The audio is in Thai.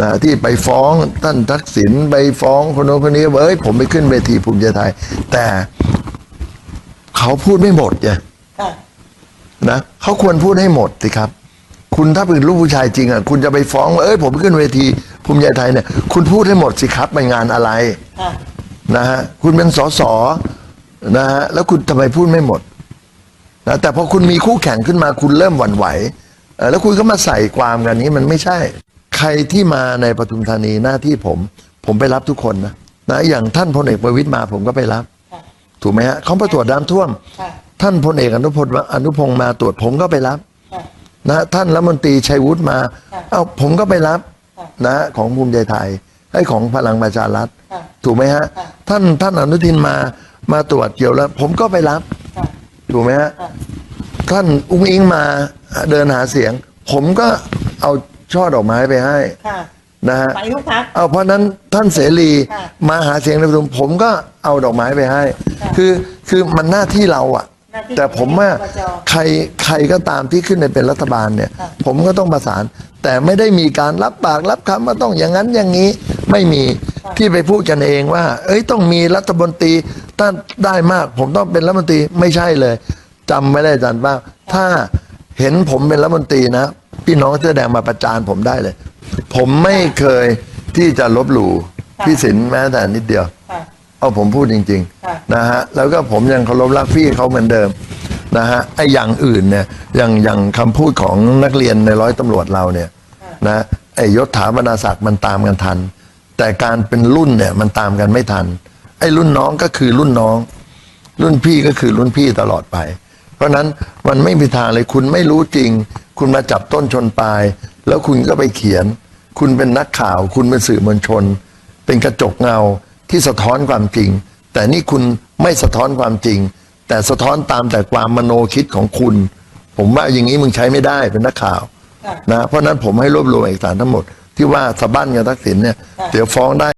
นะที่ไปฟ้องท่านทักษิณไปฟ้องคนโน้นคนนี้ว่าเอ้ยผมไปขึ้นเวทีภูมิใจไทย แต่เขาพูดไม่หมดไงค่ะนะเขาควรพูดให้หมดสิครับ คุณถ้าเป็นลูกผู้ชายจริงอะคุณจะไปฟ้องว่าเอ้ยผมขึ้นเวทีภูมิใจไทยเนี่ย คุณพูดให้หมดสิครับไปงานอะไรค่ะนะฮะคุณเป็นสสนะฮะแล้วคุณทำไมพูดไม่หมดนะแต่พอคุณมีคู่แข่งขึ้นมาคุณเริ่มหวั่นไหวเอ่อแล้วคุณก็มาใส่ความกันนี้มันไม่ใช่ ใครที่มาในปทุมธานีหน้าที่ผม ผมไปรับทุกคนนะนะอย่างท่านพลเอกประวิตยมาผมก็ไปรับค่ะถูกไหมฮะเขาไปตรวจน้ำท่วมค่ะท่านพลเอกอนุพลอนุพงศ์มาตรวจผมก็ไปรับค่ะนะท่านรัฐมนตรีชัยวุฒิมาค่ะเอ้าผมก็ไปรับค่ะนะของภูมิใจไทยให้ของพลังประชารัฐค่ะถูกไหมฮะค่ะท่านท่านอนุทินมามาตรวจเกี่ยวแล้ว ผมก็ไปรับค่ะถูกไหมฮะค่ะท่านอุ้งอิงมาเดินหาเสียง ผมก็เอา ช่อดอกไม้ไปให้ค่ะนะฮะไปทุกพัก เอาเพราะนั้นท่านเสรีค่ะมาหาเสียงในประชุมผมก็เอาดอกไม้ไปให้ค่ะคือคือมันหน้าที่เราอะหน้าที่แต่ผมว่าของอบจ ใครใครก็ตามที่ขึ้นในเป็นรัฐบาลเนี่ย ค่ะ ผมก็ต้องประสาน แต่ไม่ได้มีการรับปากรับคำว่าต้องอย่างนั้นอย่างนี้ไม่มีที่ไปพูดกันเองว่า เอ้ยต้องมีรัฐมนตรีถ้าได้มาก ผมต้องเป็นรัฐมนตรีไม่ใช่เลยจำไม่ได้อาจันบ้างถ้าเห็นผมเป็นรัฐมนตรีนะ พี่น้องเสื้อแดงมาประจานผมได้เลย ผมไม่เคยที่จะลบหลู่ค่ะพี่สินแม้แต่นิดเดียว ค่ะเอาผมพูดจริง ค่ะๆ นะฮะ แล้วก็ผมยังเคารพรักพี่เขาเหมือนเดิม นะฮะไอ้อย่างอื่นเนี่ยอย่างอย่างคำพูดของนักเรียนในร้อยตำรวจเราเนี่ยนะไอ้ยศถาบรรดาศักดิ์มันตามกันทัน แต่การเป็นรุ่นเนี่ยมันตามกันไม่ทัน ไอ้รุ่นน้องก็คือรุ่นน้อง รุ่นพี่ก็คือรุ่นพี่ตลอดไป เพราะฉะนั้นมันไม่มีทางเลยคุณไม่รู้จริง คุณมาจับต้นชนปลาย แล้วคุณก็ไปเขียน คุณเป็นนักข่าว คุณเป็นสื่อมวลชน เป็นกระจกเงาที่สะท้อนความจริง แต่นี่คุณไม่สะท้อนความจริง แต่สะท้อนตามแต่ความมโนคิดของคุณ ผมว่าอย่างนี้มึงใช้ไม่ได้เป็นนักข่าวค่ะนะเพราะฉะนั้นผมให้รวบรวมเอกสารทั้งหมด ที่ว่าสะบั้นกับทักษิณเนี่ยค่ะเดี๋ยวฟ้องได้